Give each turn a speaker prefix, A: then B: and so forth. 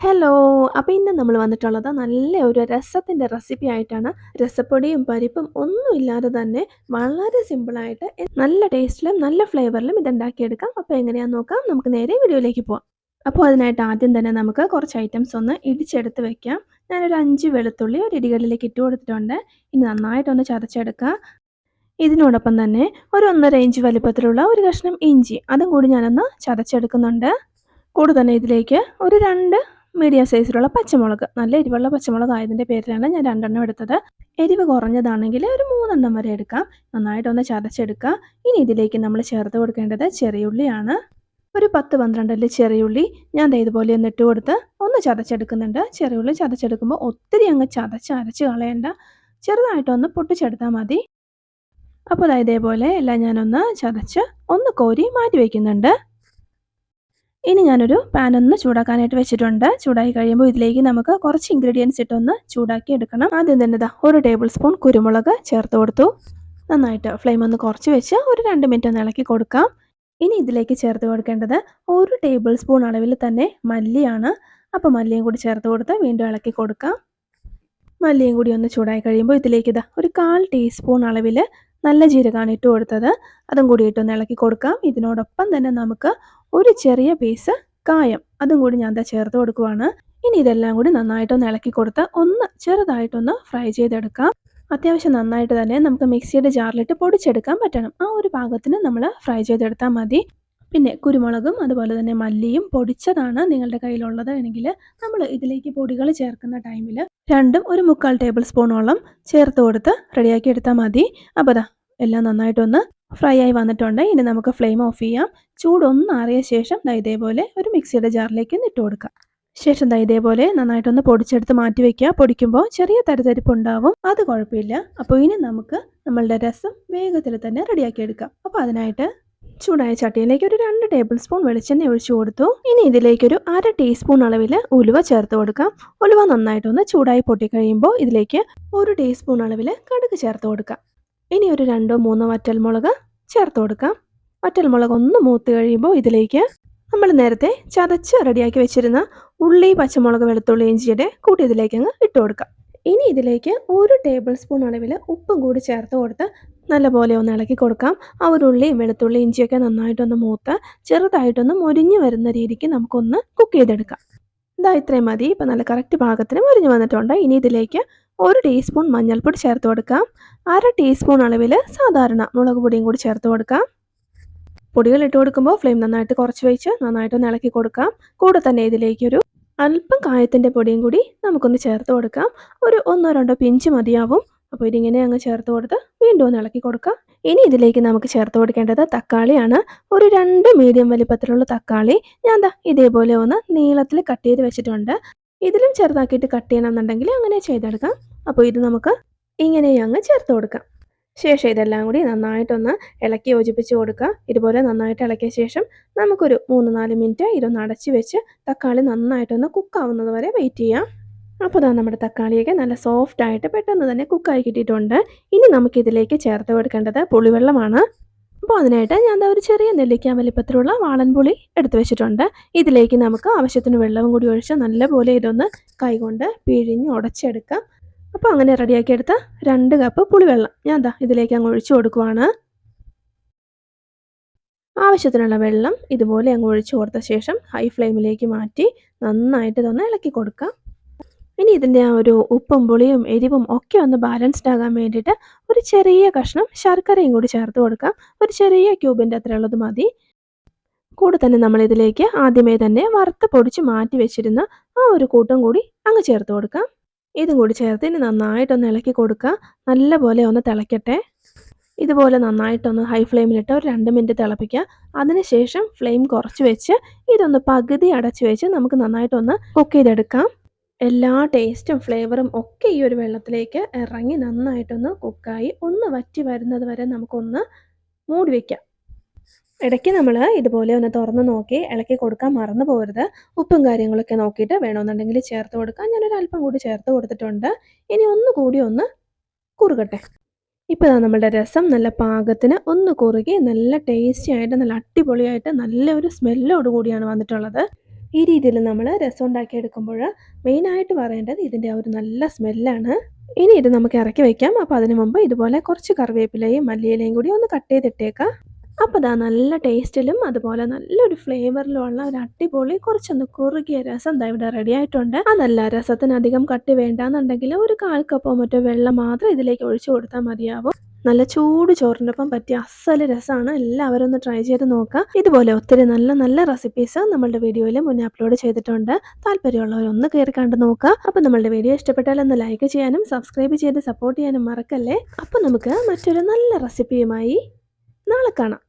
A: Hello! അപ്പോൾ ഇന്ന് നമ്മൾ വന്നിട്ടുള്ളത് നല്ല ഒരു രസത്തിന്റെ റെസിപ്പി ആയിട്ടാണ്. രസപ്പൊടിയും പരിപ്പും ഒന്നുമില്ലാതെ തന്നെ വളരെ സിമ്പിളായിട്ട് നല്ല ടേസ്റ്റിലും നല്ല ഫ്ലേവറിലും ഇതുണ്ടാക്കിയെടുക്കാം. അപ്പോൾ എങ്ങനെയാണെന്ന് നോക്കാം. നമുക്ക് നേരെ വീഡിയോയിലേക്ക് പോവാം. അപ്പോൾ അതിനായിട്ട് ആദ്യം തന്നെ നമുക്ക് കുറച്ച് ഐറ്റംസ് ഒന്ന് ഇടിച്ചെടുത്ത് വെക്കാം. ഞാനൊരു അഞ്ച് വെളുത്തുള്ളി ഒരു ഇടികളിലേക്ക് ഇട്ട് കൊടുത്തിട്ടുണ്ട്. ഇനി നന്നായിട്ടൊന്ന് ചതച്ചെടുക്കുക. ഇതിനോടൊപ്പം തന്നെ ഒരു ഒന്നര ഇഞ്ച് വലിപ്പത്തിലുള്ള ഒരു കഷ്ണം ഇഞ്ചി അതും കൂടി ഞാനൊന്ന് ചതച്ചെടുക്കുന്നുണ്ട്. കൂടെ തന്നെ ഇതിലേക്ക് ഒരു 2 മീഡിയം സൈസിലുള്ള പച്ചമുളക് നല്ല എരിവുള്ള പച്ചമുളക് ആയതിന്റെ പേരിലാണ് ഞാൻ രണ്ടെണ്ണം എടുത്തത്. എരിവ് കുറഞ്ഞതാണെങ്കിൽ ഒരു മൂന്നെണ്ണം വരെ എടുക്കാം. നന്നായിട്ടൊന്ന് ചതച്ചെടുക്കുക. ഇനി ഇതിലേക്ക് നമ്മൾ ചേർത്ത് കൊടുക്കേണ്ടത് ചെറിയുള്ളിയാണ്. ഒരു 10, 12 ചെറിയ ചെറിയുള്ളി ഞാൻ ഇതുപോലെ ഒന്ന് ഇട്ട് കൊടുത്ത് ഒന്ന് ചതച്ചെടുക്കുന്നുണ്ട്. ചെറിയുള്ളി ചതച്ചെടുക്കുമ്പോൾ ഒത്തിരി അങ്ങ് ചതച്ച് അരച്ച് കളയണ്ട. ചെറുതായിട്ടൊന്ന് പൊട്ടിച്ചെടുത്താൽ മതി. അപ്പോൾ ഇതേപോലെ എല്ലാം ഞാനൊന്ന് ചതച്ച് ഒന്ന് കോരി മാറ്റി വയ്ക്കുന്നുണ്ട്. ഇനി ഞാനൊരു പാൻ ഒന്ന് ചൂടാക്കാനായിട്ട് വെച്ചിട്ടുണ്ട്. ചൂടായി കഴിയുമ്പോൾ ഇതിലേക്ക് നമുക്ക് കുറച്ച് ഇൻഗ്രീഡിയൻസ് ഇട്ടൊന്ന് ചൂടാക്കി എടുക്കണം. ആദ്യം തന്നെ ഇതാ ഒരു ടേബിൾ സ്പൂൺ കുരുമുളക് ചേർത്ത് കൊടുത്തു. നന്നായിട്ട് ഫ്ലെയിം ഒന്ന് കുറച്ച് വെച്ച് ഒരു രണ്ട് മിനിറ്റ് ഒന്ന് ഇളക്കി കൊടുക്കാം. ഇനി ഇതിലേക്ക് ചേർത്ത് കൊടുക്കേണ്ടത് ഒരു ടേബിൾ സ്പൂൺ അളവിൽ തന്നെ മല്ലിയാണ്. അപ്പോൾ മല്ലിയും കൂടി ചേർത്ത് കൊടുത്ത് വീണ്ടും ഇളക്കി കൊടുക്കാം. മല്ലിയും കൂടി ഒന്ന് ചൂടായി കഴിയുമ്പോൾ ഇതിലേക്ക് ഇതാ ഒരു 1/4 ടീസ്പൂൺ അളവിൽ നല്ല ജീരകമാണ് ഇട്ട് കൊടുത്തത്. അതും കൂടി ഇട്ടൊന്ന് ഇളക്കി കൊടുക്കാം. ഇതിനോടൊപ്പം തന്നെ നമുക്ക് ഒരു ചെറിയ പീസ് കായം അതും കൂടി ഞാൻ എന്താ ചേർത്ത് കൊടുക്കുവാണ്. ഇനി ഇതെല്ലാം കൂടി നന്നായിട്ടൊന്ന് ഇളക്കി കൊടുത്ത് ഒന്ന് ചെറുതായിട്ടൊന്ന് ഫ്രൈ ചെയ്തെടുക്കാം. അത്യാവശ്യം നന്നായിട്ട് തന്നെ നമുക്ക് മിക്സിയുടെ ജാറിലിട്ട് പൊടിച്ചെടുക്കാൻ പറ്റണം. ആ ഒരു പാകത്തിന് നമ്മൾ ഫ്രൈ ചെയ്തെടുത്താൽ മതി. പിന്നെ കുരുമുളകും അതുപോലെ തന്നെ മല്ലിയും പൊടിച്ചതാണ് നിങ്ങളുടെ കയ്യിലുള്ളത് എങ്കിൽ നമ്മൾ ഇതിലേക്ക് പൊടികൾ ചേർക്കുന്ന ടൈമിൽ രണ്ടും ഒരു 3/4 ടേബിൾ സ്പൂണോളം ചേർത്ത് കൊടുത്ത് റെഡിയാക്കി എടുത്താൽ മതി. അപ്പോൾ അതാ എല്ലാം നന്നായിട്ടൊന്ന് ഫ്രൈ ആയി വന്നിട്ടുണ്ട്. ഇനി നമുക്ക് ഫ്ലെയിം ഓഫ് ചെയ്യാം. ചൂടൊന്ന് ആറിയ ശേഷം ഇതേപോലെ ഒരു മിക്സിയുടെ ജാറിലേക്ക് ഇട്ട് കൊടുക്കാം. ശേഷം ദാ ഇതേപോലെ നന്നായിട്ടൊന്ന് പൊടിച്ചെടുത്ത് മാറ്റി വയ്ക്കുക. പൊടിക്കുമ്പോൾ ചെറിയ തരിതരിപ്പ് ഉണ്ടാവും. അത് കുഴപ്പമില്ല. അപ്പോൾ ഇനി നമുക്ക് നമ്മളുടെ രസം വേഗത്തിൽ തന്നെ റെഡിയാക്കി എടുക്കാം. അപ്പോൾ അതിനായിട്ട് ചൂടായ ചട്ടിയിലേക്ക് ഒരു രണ്ട് ടേബിൾ സ്പൂൺ വെളിച്ചെണ്ണ ഒഴിച്ചു കൊടുത്തു. ഇനി ഇതിലേക്ക് ഇതിലേക്കൊരു അര ടീസ്പൂൺ അളവിൽ ഉലുവ ചേർത്ത് കൊടുക്കാം. ഉലുവ നന്നായിട്ടൊന്ന് ചൂടായി പൊട്ടിക്കഴിയുമ്പോൾ ഇതിലേക്ക് ഒരു ടീസ്പൂൺ അളവിൽ കടുക് ചേർത്ത് കൊടുക്കാം. ഇനി ഒരു 2 3 വറ്റൽമുളക് ചേർത്ത് കൊടുക്കാം. വറ്റൽമുളക് ഒന്ന് മൂത്ത് കഴിയുമ്പോൾ ഇതിലേക്ക് നമ്മൾ നേരത്തെ ചതച്ച് റെഡിയാക്കി വെച്ചിരുന്ന ഉള്ളി, പച്ചമുളക്, വെളുത്തുള്ളി, ഇഞ്ചിയുടെ കൂട്ടി ഇതിലേക്ക് അങ്ങ് ഇട്ട് കൊടുക്കാം. ഇനി ഇതിലേക്ക് ഒരു ടേബിൾ സ്പൂൺ അളവിൽ ഉപ്പും കൂടി ചേർത്ത് കൊടുത്ത് നല്ലപോലെ ഒന്ന് ഇളക്കി കൊടുക്കാം. ആ ഒരു ഉള്ളിയും വെളുത്തുള്ളി, ഇഞ്ചിയൊക്കെ നന്നായിട്ടൊന്ന് മൂത്ത് ചെറുതായിട്ടൊന്ന് മുരിഞ്ഞ് വരുന്ന രീതിക്ക് നമുക്കൊന്ന് കുക്ക് ചെയ്തെടുക്കാം. ഇതാ ഇത്രയും മതി. ഇപ്പം നല്ല കറക്റ്റ് പാകത്തിന് മുരിഞ്ഞ് വന്നിട്ടുണ്ട്. ഇനി ഇതിലേക്ക് ഒരു ടീസ്പൂൺ മഞ്ഞൾപ്പൊടി ചേർത്ത് കൊടുക്കാം. അര ടീസ്പൂൺ അളവിൽ സാധാരണ മുളക് പൊടിയും കൂടി ചേർത്ത് കൊടുക്കാം. പൊടികൾ ഇട്ട് കൊടുക്കുമ്പോൾ ഫ്ലെയിം നന്നായിട്ട് കുറച്ച് വെച്ച് നന്നായിട്ടൊന്ന് ഇളക്കി കൊടുക്കാം. കൂടെ തന്നെ ഇതിലേക്കൊരു അല്പം കായത്തിന്റെ പൊടിയും കൂടി നമുക്കൊന്ന് ചേർത്ത് കൊടുക്കാം. ഒരു 1 2 പിഞ്ച് മതിയാവും. അപ്പോൾ ഇതിങ്ങനെ അങ്ങ് ചേർത്ത് കൊടുത്ത് വീണ്ടും ഒന്ന് ഇളക്കി കൊടുക്കാം. ഇനി ഇതിലേക്ക് നമുക്ക് ചേർത്ത് കൊടുക്കേണ്ടത് തക്കാളിയാണ്. ഒരു രണ്ട് മീഡിയം വലിപ്പത്തിലുള്ള തക്കാളി ഞാൻ എന്താ ഇതേപോലെ ഒന്ന് നീളത്തിൽ കട്ട് ചെയ്ത് വെച്ചിട്ടുണ്ട്. ഇതിലും ചെറുതാക്കിയിട്ട് കട്ട് ചെയ്യണമെന്നുണ്ടെങ്കിൽ അങ്ങനെ ചെയ്തെടുക്കാം. അപ്പോൾ ഇത് നമുക്ക് ഇങ്ങനെ അങ്ങ് ചേർത്ത് കൊടുക്കാം. ശേഷം ഇതെല്ലാം കൂടി നന്നായിട്ടൊന്ന് ഇളക്കി യോജിപ്പിച്ച് കൊടുക്കുക. ഇതുപോലെ നന്നായിട്ട് ഇളക്കിയ ശേഷം നമുക്കൊരു 3 4 മിനിറ്റ് ഇതൊന്ന് അടച്ച് വെച്ച് തക്കാളി നന്നായിട്ടൊന്ന് കുക്കാവുന്നത് വരെ വെയിറ്റ് ചെയ്യാം. അപ്പോൾ ഇതാ നമ്മുടെ തക്കാളിയൊക്കെ നല്ല സോഫ്റ്റ് ആയിട്ട് പെട്ടെന്ന് തന്നെ കുക്കായി കിട്ടിയിട്ടുണ്ട്. ഇനി നമുക്കിതിലേക്ക് ചേർത്ത് കൊടുക്കേണ്ടത് പുളിവെള്ളമാണ്. അപ്പോൾ അതിനായിട്ട് ഞാൻ ഒരു ചെറിയ നെല്ലിക്ക വലിപ്പത്തിലുള്ള വാളൻപുളി എടുത്ത് വെച്ചിട്ടുണ്ട്. ഇതിലേക്ക് നമുക്ക് ആവശ്യത്തിന് വെള്ളവും കൂടി ഒഴിച്ച് നല്ലപോലെ ഇതൊന്ന് കൈകൊണ്ട് പിഴിഞ്ഞ് ഉടച്ചെടുക്കാം. അപ്പോൾ അങ്ങനെ റെഡിയാക്കി എടുത്ത രണ്ട് കപ്പ് പുളിവെള്ളം ഞാൻ എന്താ ഇതിലേക്ക് അങ്ങ് ഒഴിച്ചു കൊടുക്കുവാണ്. ആവശ്യത്തിനുള്ള വെള്ളം ഇതുപോലെ അങ്ങ് ഒഴിച്ചു കൊടുത്ത ശേഷം ഹൈ ഫ്ലെയിമിലേക്ക് മാറ്റി നന്നായിട്ട് തന്നെ ഇളക്കി കൊടുക്കാം. ഇനി ഇതിന്റെ ആ ഒരു ഉപ്പും പുളിയും എരിവും ഒക്കെ ഒന്ന് ബാലൻസ്ഡ് ആകാൻ വേണ്ടിയിട്ട് ഒരു ചെറിയ കഷ്ണം ശർക്കരയും കൂടി ചേർത്ത് കൊടുക്കാം. ഒരു ചെറിയ ക്യൂബിന്റെ അത്രയുള്ളത് മതി. കൂടെ തന്നെ നമ്മൾ ഇതിലേക്ക് ആദ്യമേ തന്നെ വറുത്ത് പൊടിച്ച് മാറ്റി വെച്ചിരുന്ന ആ ഒരു കൂട്ടം കൂടി അങ്ങ് ചേർത്ത് കൊടുക്കാം. ഇതും കൂടി ചേർത്ത് ഇനി നന്നായിട്ടൊന്ന് ഇളക്കി കൊടുക്കുക. നല്ല പോലെ ഒന്ന് തിളയ്ക്കട്ടെ. ഇതുപോലെ നന്നായിട്ടൊന്ന് ഹൈ ഫ്ലെയിമിലിട്ട് ഒരു രണ്ട് മിനിറ്റ് തിളപ്പിക്കുക. അതിനുശേഷം ഫ്ലെയിം കുറച്ച് വെച്ച് ഇതൊന്ന് പകുതി അടച്ച് വെച്ച് നമുക്ക് നന്നായിട്ടൊന്ന് കുക്ക് ചെയ്തെടുക്കാം. എല്ലാ ടേസ്റ്റും ഫ്ലേവറും ഒക്കെ ഈ ഒരു വെള്ളത്തിലേക്ക് ഇറങ്ങി നന്നായിട്ടൊന്ന് കുക്കായി ഒന്ന് വറ്റി വരുന്നത് വരെ നമുക്കൊന്ന് മൂടി വയ്ക്കാം. ഇടയ്ക്ക് നമ്മൾ ഇതുപോലെ ഒന്ന് തുറന്ന് നോക്കി ഇളക്കി കൊടുക്കാൻ മറന്നു പോകരുത്. ഉപ്പും കാര്യങ്ങളൊക്കെ നോക്കിയിട്ട് വേണമെന്നുണ്ടെങ്കിൽ ചേർത്ത് കൊടുക്കാം. ഞാനൊരു അല്പം കൂടി ചേർത്ത് കൊടുത്തിട്ടുണ്ട്. ഇനി ഒന്ന് കൂടി ഒന്ന് കുറുകട്ടെ. ഇപ്പോൾ നമ്മുടെ രസം നല്ല പാകത്തിന് ഒന്ന് കുറുകി നല്ല ടേസ്റ്റി ആയിട്ട് നല്ല അടിപൊളിയായിട്ട് നല്ലൊരു സ്മെല്ലോട് കൂടിയാണ് വന്നിട്ടുള്ളത്. ഈ രീതിയിൽ നമ്മൾ രസം ഉണ്ടാക്കിയെടുക്കുമ്പോൾ മെയിനായിട്ട് പറയേണ്ടത് ഇതിന്റെ ഒരു നല്ല സ്മെല്ലാണ് ഇനി ഇത് നമുക്ക് ഇറക്കി വയ്ക്കാം അപ്പോൾ അതിന് മുമ്പ് ഇതുപോലെ കുറച്ച് കറിവേപ്പിലയും മല്ലിയിലയും കൂടി ഒന്ന് കട്ട് ചെയ്തിട്ടേക്കാം അപ്പോൾ ദാ നല്ല ടേസ്റ്റിലും അതുപോലെ നല്ലൊരു ഫ്ലേവറിലുമുള്ള ഒരു അടിപൊളി കുറച്ചൊന്ന് കുറുകിയ രസം ദാ ഇവിടെ റെഡി ആയിട്ടുണ്ട്. അതല്ല രസത്തിന് അധികം കട്ടി വേണ്ടാന്നുണ്ടെങ്കിൽ ഒരു കാൽ കപ്പോ മറ്റോ വെള്ളം മാത്രം ഇതിലേക്ക് ഒഴിച്ചു കൊടുത്താൽ മതിയാവും. നല്ല ചൂട് ചോറിനൊപ്പം പറ്റിയ അസൽ രസമാണ് എല്ലാവരും ഒന്ന് ട്രൈ ചെയ്ത് നോക്കുക ഇതുപോലെ ഒത്തിരി നല്ല നല്ല റെസിപ്പീസ് നമ്മളുടെ വീഡിയോയിൽ മുന്നേ അപ്ലോഡ് ചെയ്തിട്ടുണ്ട്. താല്പര്യമുള്ളവർ ഒന്ന് കയറി കണ്ട് നോക്കുക അപ്പോൾ നമ്മളുടെ വീഡിയോ ഇഷ്ടപ്പെട്ടാൽ ഒന്ന് ലൈക്ക് ചെയ്യാനും സബ്സ്ക്രൈബ് ചെയ്ത് സപ്പോർട്ട് ചെയ്യാനും മറക്കല്ലേ? അപ്പോൾ നമുക്ക് മറ്റൊരു നല്ല റെസിപ്പിയുമായി നാളെ കാണാം.